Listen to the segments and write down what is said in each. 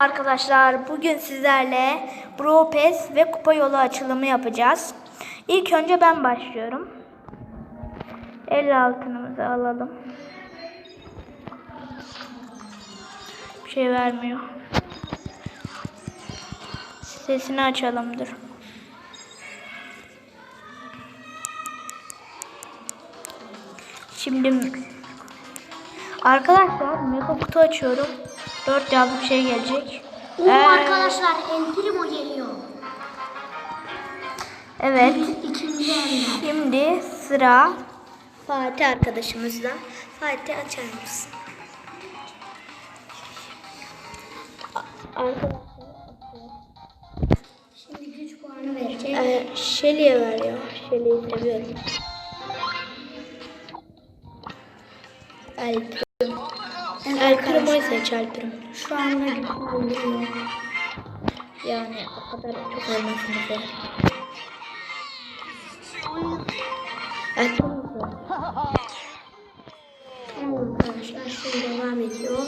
Arkadaşlar bugün sizlerle Bro ve kupa yolu açılımı yapacağız. İlk önce ben başlıyorum. 50 altınımızı alalım. Bir şey vermiyor. Sesini açalım dur. Şimdi arkadaşlar mega kutu açıyorum. 4 yazılı bir şey gelecek. Oo Ee, arkadaşlar El Primo geliyor. Evet. İkinci. Şimdi sıra Fatih arkadaşımızla. Fatih açar mısın? Arkadaşlar Şimdi güç puanı verecek. e, Şeli'ye ver ya. Şeli'yi seviyorum. Evet Alprim'i seç Alprim. Şu anda puanı veriyor. Yani o kadar çok olmasın bize. Alprim mi? Tamam arkadaşlar şimdi devam ediyor.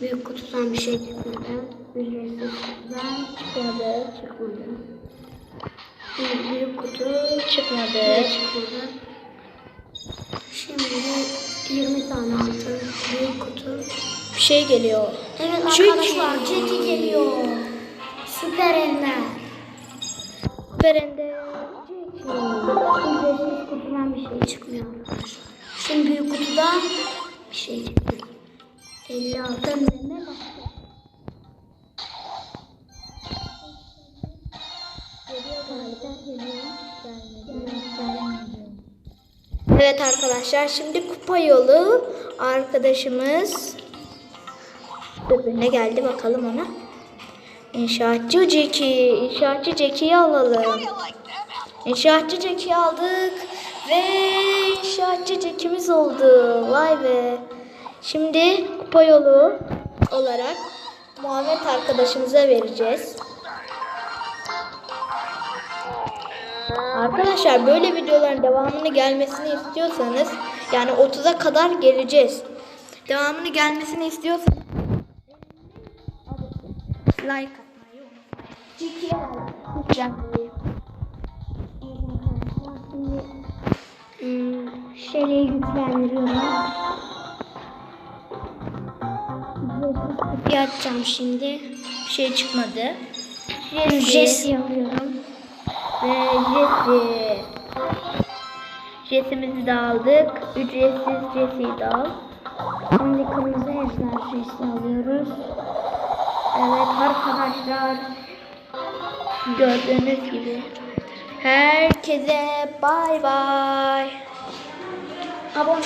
Büyük kutudan bir şey çıkmadı. Ücretsiz kutudan Çıkmadı. çıkmadı. Büyük kutu Çıkmadı. çıkmadı. Şimdi 20 tane altın büyük kutu. Bir şey geliyor. Evet Çünkü- arkadaşlar Jackie geliyor. Süper Ender. Berende. Ücretsiz kutudan bir şey çıkmıyor arkadaşlar. Şimdi büyük kutudan bir şey çıktı. 56 ne bak. Evet arkadaşlar şimdi kupa yolu arkadaşımız ne geldi bakalım ona. İnşaatçı Jackie. İnşaatçı Jackie'yi alalım. İnşaatçı Jackie'yi aldık ve inşaatçı Jackie'miz oldu. Vay be. Şimdi kupa yolu olarak Muhammed arkadaşımıza vereceğiz. Arkadaşlar böyle videoların devamını gelmesini istiyorsanız yani 30'a kadar geleceğiz. Devamını gelmesini istiyorsanız like atmayı unutmayın. Hmm, güçlendiriyorum. Bir açacağım şimdi. Bir şey çıkmadı. Jesse alıyorum. Ve Jesse. Jesse'mizi de aldık. Ücretsiz Jesse'yi de al. Şimdi kırmızı ejder Jesse alıyoruz. Evet arkadaşlar. Gördüğünüz gibi. Herkese bay bay. Abone